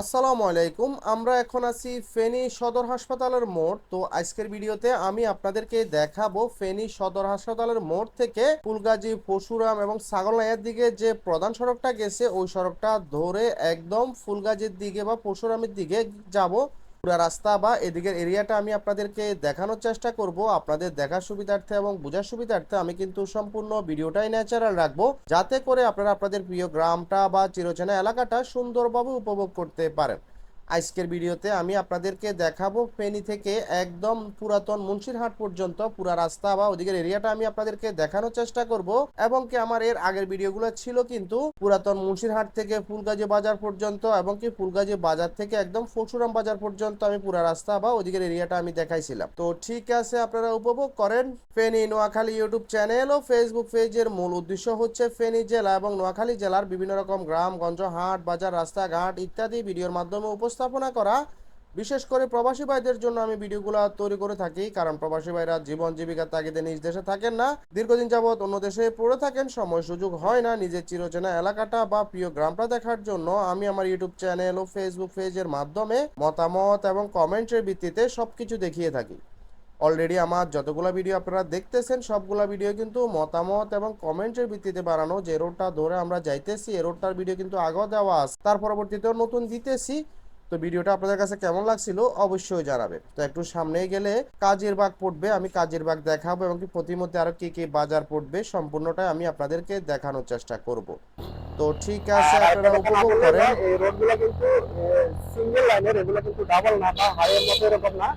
আসসালামু আলাইকুম, আমরা এখন আছি ফেনী সদর হাসপাতালের মোড়। তো আজকের ভিডিওতে আমি আপনাদেরকে দেখাবো ফেনী সদর হাসপাতালের মোড় থেকে ফুলগাজী পশুরাম এবং ছাগলনাইয়ার দিকে যে প্রধান সড়কটা গেছে, ওই সড়কটা ধরে একদম ফুলগাজীর দিকে বা পশুরামের দিকে যাব। পুরো রাস্তা বা এদিকের এরিয়াটা আমি আপনাদেরকে দেখানোর চেষ্টা করব। আপনাদের দেখার সুবিধার্থে এবং বোঝার সুবিধার্থে আমি কিন্তু সম্পূর্ণ ভিডিওটাই ন্যাচারাল রাখব। যাতে করে আপনারা আপনাদের প্রিয় গ্রামটা বা চিরচেনা এলাকাটা সুন্দরভাবে উপভোগ করতে পারেন। আজকের ভিডিওতে আমি আপনাদেরকে দেখাবো ফেনী থেকে একদম পুরাতন মুন্সিরহাট পর্যন্ত পুরা রাস্তা বা ওদিকের এরিয়াটা আমি আপনাদেরকে দেখানোর চেষ্টা করব এবং কি আমার এর আগের ভিডিওগুলো ছিল কিন্তু পুরাতন মুন্সিরহাট থেকে ফুলগাজী বাজার পর্যন্ত এবং কি ফুলগাজী বাজার থেকে একদম ফসুরাম বাজার পর্যন্ত আমি পুরা রাস্তা বা ওদিকের এরিয়াটা আমি দেখাইছিলাম। তো ঠিক আছে, আপনারা উপভোগ করেন ফেনী নোয়াখালী ইউটিউব চ্যানেল ও ফেসবুক পেজের মূল উদ্দেশ্য হচ্ছে ফেনী জেলা এবং নোয়াখালী জেলার বিভিন্ন রকম গ্রাম, গঞ্জ, হাট, বাজার, রাস্তাঘাট ইত্যাদি ভিডিওর মাধ্যমে উপস্থাপনা করা। বিশেষ করে প্রবাসী ভাইদের জন্য আমি ভিডিওগুলো তৈরি করে থাকি, কারণ প্রবাসী ভাইরা জীবন জীবিকার তাগিদে নিজ দেশে থাকেন না। দীর্ঘদিন যাবৎ অন্য দেশে পড়ে থাকেন, সময় সুযোগ হয় না নিজের চিরচেনা এলাকাটা বা প্রিয় গ্রামটা দেখার জন্য। আমি আমার ইউটিউব চ্যানেল ও ফেসবুক পেজের মাধ্যমে মতামত এবং কমেন্টের ভিত্তিতে সবকিছু দেখিয়ে থাকি। অলরেডি আমার যতগুলো ভিডিও আপনারা দেখতেছেন, সবগুলো ভিডিও কিন্তু মতামত এবং কমেন্টের ভিত্তিতে বানানো। যে রোডটা ধরে আমরা যাইতেছি, এ রোডটার ভিডিও কিন্তু আগেও দেওয়া আছে। তার পরবর্তীতেও নতুন দিতেছি। তো ভিডিওটা আপনাদের কাছে কেমন লাগছিল অবশ্যই জানাবেন। তো একটু সামনে গেলে কাজের বাগ পড়বে আমি কাজের বাগ দেখাবো এবং কি প্রতিমধ্যে আরও কি কি বাজার পড়বে সম্পূর্ণটাই আমি আপনাদেরকে দেখানোর চেষ্টা করব। তো ঠিক আছে আপনারা উপভোগ করেন। এই রোডগুলো কিন্তু সিঙ্গেল লাইনের এগুলো কিন্তু ডাবল না বা হাইয়ের মতো এরকম না।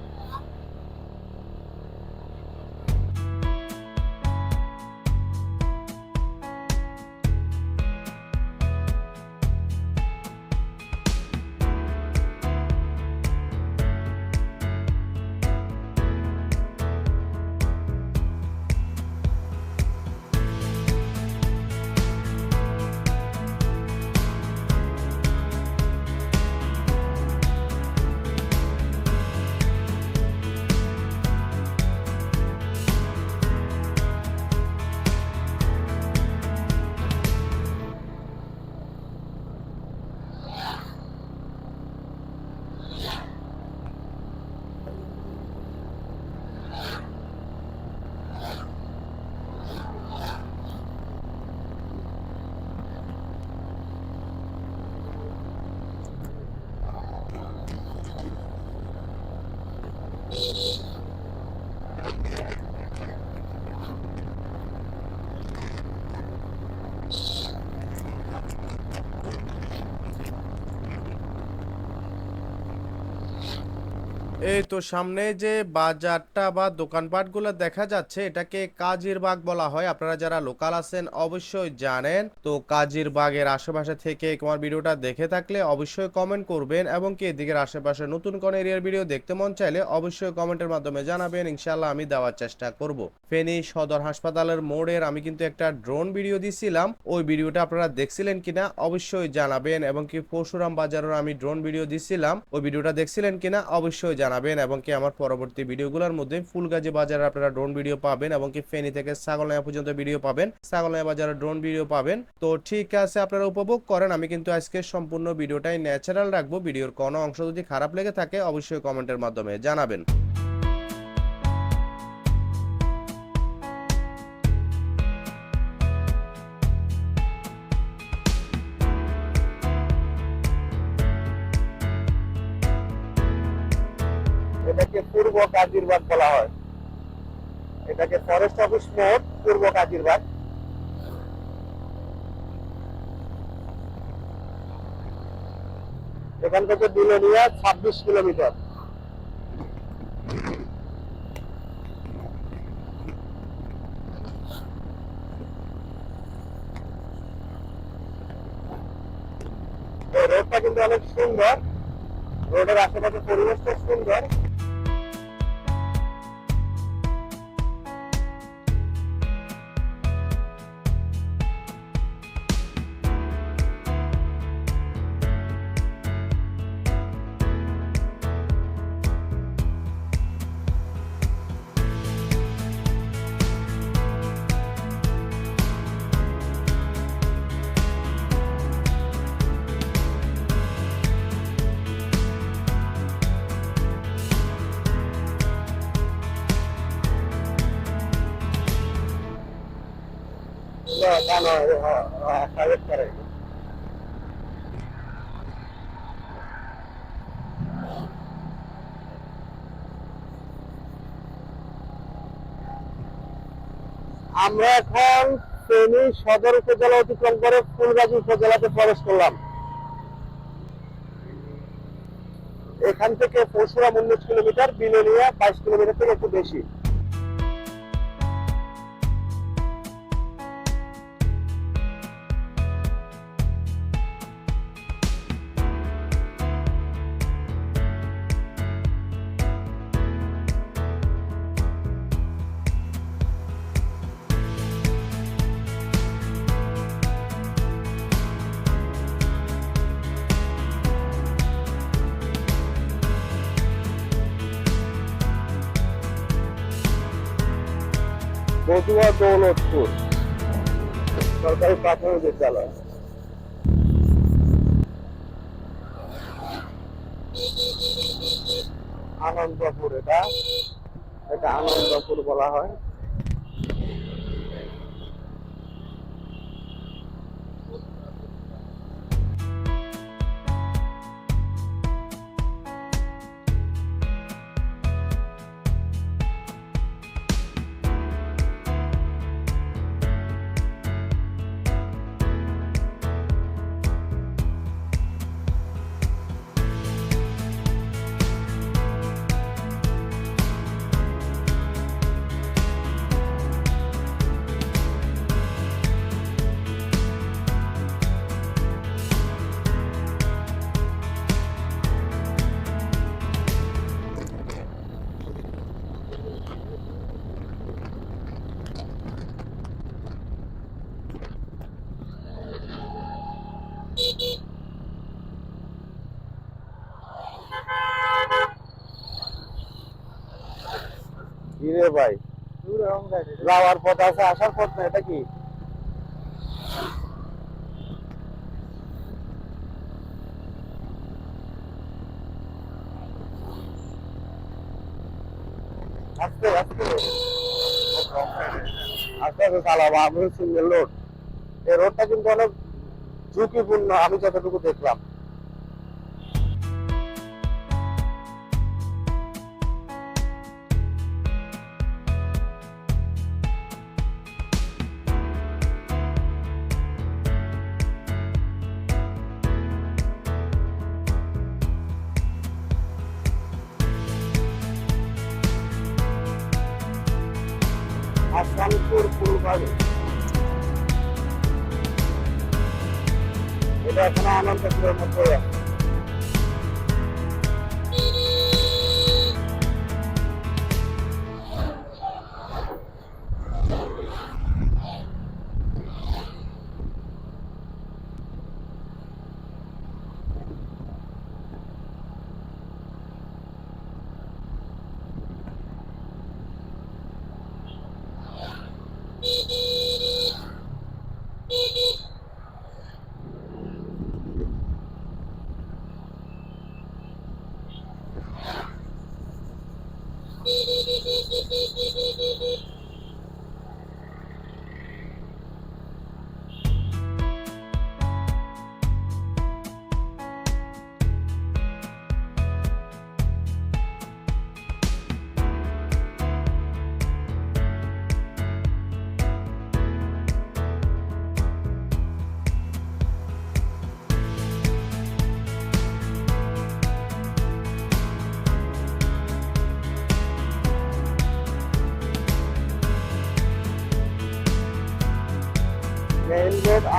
এই তো সামনে যে বাজারটা বা দোকানপাটগুলো দেখা যাচ্ছে, এটাকে কাজির বাগ বলা হয়। আপনারা যারা লোকাল আছেন, অবশ্যই জানেন। তো কাজির বাগের আশেপাশে থেকে তোমার ভিডিওটা দেখে থাকলে অবশ্যই কমেন্ট করবেন এবং কি এদিকের আশেপাশে নতুন কোন এরিয়ার ভিডিও দেখতে মন চাইলে অবশ্যই কমেন্টের মাধ্যমে জানাবেন। ইনশাল্লাহ আমি দেওয়ার চেষ্টা করব। ফেনী সদর হাসপাতালের মোড়ের আমি কিন্তু একটা ড্রোন ভিডিও দিছিলাম। ওই ভিডিওটা আপনারা দেখছিলেন কিনা অবশ্যই জানাবেন এবং কি পরশুরাম বাজারের আমি ড্রোন ভিডিও দিছিলাম। ওই ভিডিওটা দেখছিলেন কিনা অবশ্যই জানাবেন। এবং কি আমার পরবর্তী ভিডিওগুলোর মধ্যে ফুলগাজী বাজারে আপনারা ড্রোন ভিডিও পাবেন এবং কি ফেনী থেকে ছাগলনায়া পর্যন্ত ভিডিও পাবেন। ছাগলনায়া বাজারে ড্রোন ভিডিও পাবেন। তো ঠিক আছে, আপনারা উপভোগ করেন। আমি কিন্তু আজকে সম্পূর্ণ ভিডিওটাই ন্যাচারাল রাখব। ভিডিওর কোনো অংশ যদি খারাপ লেগে থাকে, অবশ্যই কমেন্টের মাধ্যমে জানাবেন। এটাকে পূর্ব কাজিরবাগ বলা হয়। এটাকে ফরেস্ট অফিস মোড়, পূর্ব কাজিরবাগ। এখান থেকে বিলোনিয়া ছাব্বিশ কিলোমিটার। রোডটা কিন্তু অনেক সুন্দর। রোডের আশেপাশে পরিবেশটা সুন্দর। আমরা এখন ফেনী সদর উপজেলা অতিক্রম করে ফুলগাজী উপজেলাতে প্রবেশ করলাম। এখান থেকে পরশুরাম উনিশ কিলোমিটার বিলোনিয়া বাইশ কিলোমিটার থেকে একটু বেশি। বধুয়া দৌলতপুর। সরকারি প্রাথমিক বিদ্যালয় আনন্দপুর এটা। এটা আনন্দপুর বলা হয়। ভাই। যাওয়ার পথ আছে আসার পথ না এটা কি? আস্তে আস্তে। আস্তে আস্তে চালাবো আমি সিঙ্গেল রোড এই রোডটা কিন্তু অনেক ঝুঁকিপূর্ণ আমি যতটুকু দেখলাম। আসানপুর ফুলবাড়ি এটা এখন আনন্দপুরের মধ্যে আছে।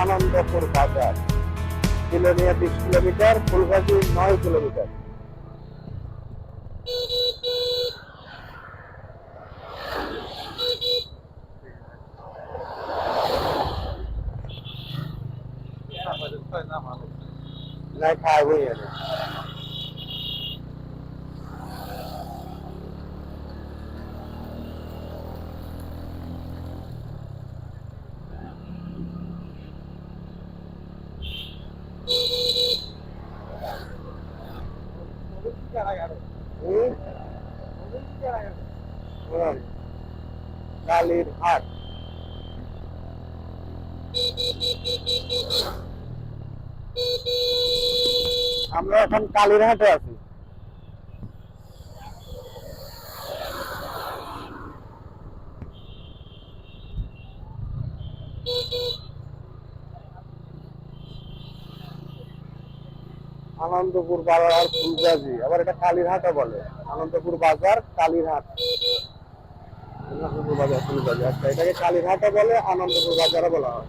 আনন্দপুর বাজার কিলোমিটার বিশ কিলোমিটার ফুলগাজী নয় কিলোমিটার। নাই খাই বই এনে কালির হাট। আমরা এখন কালীরহাটে আছি। আনন্দপুর বাজার ফুলগাজি, আবার এটা কালীরহাটও বলে। আনন্দপুর বাজার, কালীরহাট। আনন্দপুর বাজার, ফুলগাজি আচ্ছা এটাকে কালীরহাটও বলে, আনন্দপুর বাজারও বলা হয়।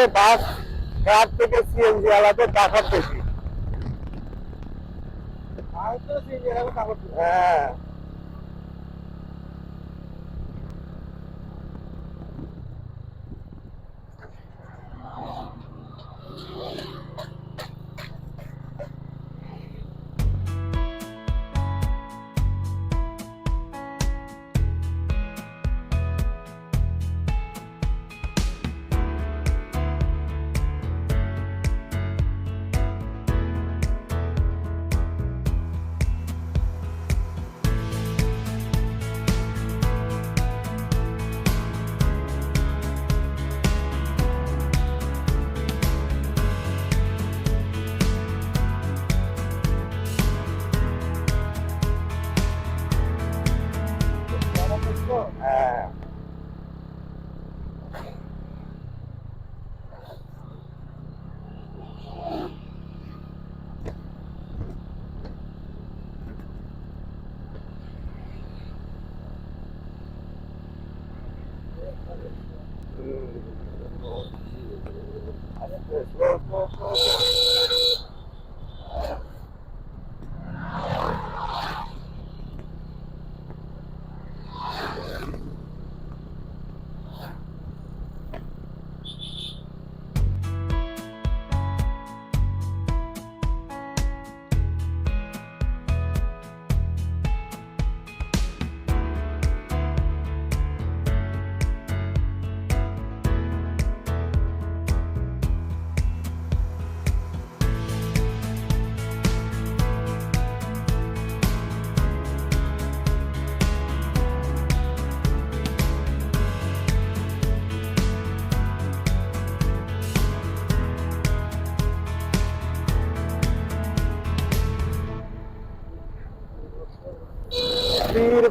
রোডে বাস ট্রাক থেকে সিএনজি আলাদা টাকা বেশি। হ্যাঁ।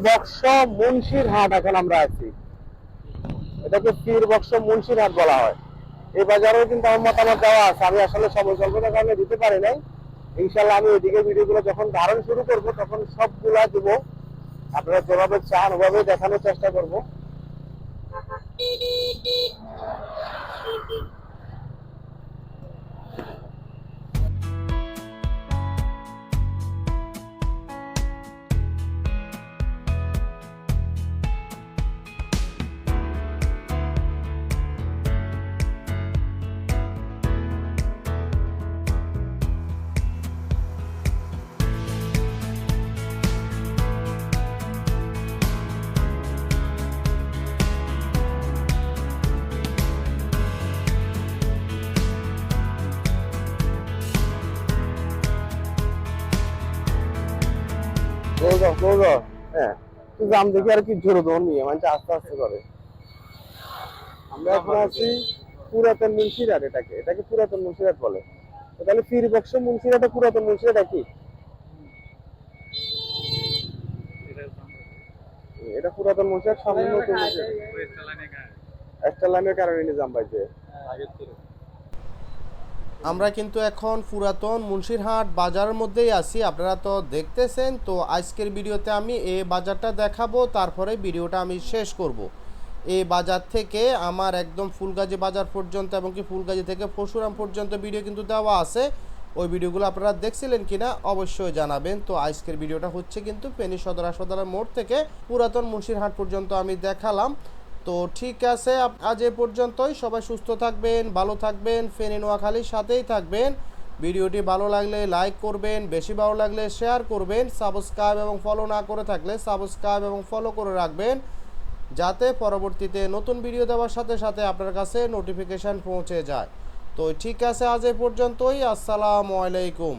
বক্স মুন্সির হাট এখন আমরা আছি। এটাকে বক্স মুন্সির হাট বলা হয়। বাজারেও কিন্তু দেওয়া আছে। আমি আসলে দিতে পারি নাই। ইনশাল্লাহ আমি ওইদিকে যখন ধারণ শুরু করব, তখন সবগুলা দিব। আপনারা যেভাবে চান ওভাবে দেখানোর চেষ্টা করব। জাম দেখি আর কি জোরে দৌড় নিয়ে মানে আস্তে আস্তে করে। আমরা এখন আছি পুরাতন মুন্সিরাট এটাকে এটাকে পুরাতন মুন্সিরাট বলে। তাহলে পীর বক্স মুন্সিরাটে পুরাতন মুন্সিরাট কি এটা পুরাতন মুন্সিরাট সামনে নতুন মুন্সিরাট একটা লাইনের কারণে। নিজাম পাইছে আমরা কিন্তু এখন পুরাতন মুন্সিরহাট বাজারের মধ্যেই আছি। আপনারা তো দেখতেছেন, তো আজকের ভিডিওতে আমি এ বাজারটা দেখাবো, তারপরে ভিডিওটা আমি শেষ করব। এ বাজার থেকে আমার একদম ফুলগাজী বাজার পর্যন্ত এবং কি ফুলগাজী থেকে পরশুরাম পর্যন্ত ভিডিও কিন্তু দেওয়া আছে। ওই ভিডিওগুলো আপনারা দেখছিলেন কিনা অবশ্যই জানাবেন। তো আজকের ভিডিওটা হচ্ছে কিন্তু ফেনী সদর হাসপাতালের মোড় থেকে পুরাতন মুন্সিরহাট পর্যন্ত আমি দেখালাম। তো ঠিক আছে আজ এ পর্যন্তই। সবাই সুস্থ থাকবেন, ভালো থাকবেন, ফেনী নোয়াখালীর সাথেই থাকবেন। ভিডিওটি ভালো লাগলে লাইক করবেন, বেশি ভালো লাগলে শেয়ার করবেন, সাবস্ক্রাইব এবং ফলো না করে থাকলে সাবস্ক্রাইব এবং ফলো করে রাখবেন, যাতে পরবর্তীতে নতুন ভিডিও দেওয়ার সাথে সাথে আপনার কাছে নোটিফিকেশান পৌঁছে যায়। তো ঠিক আছে, আজ এ পর্যন্তই। আসসালামু আলাইকুম।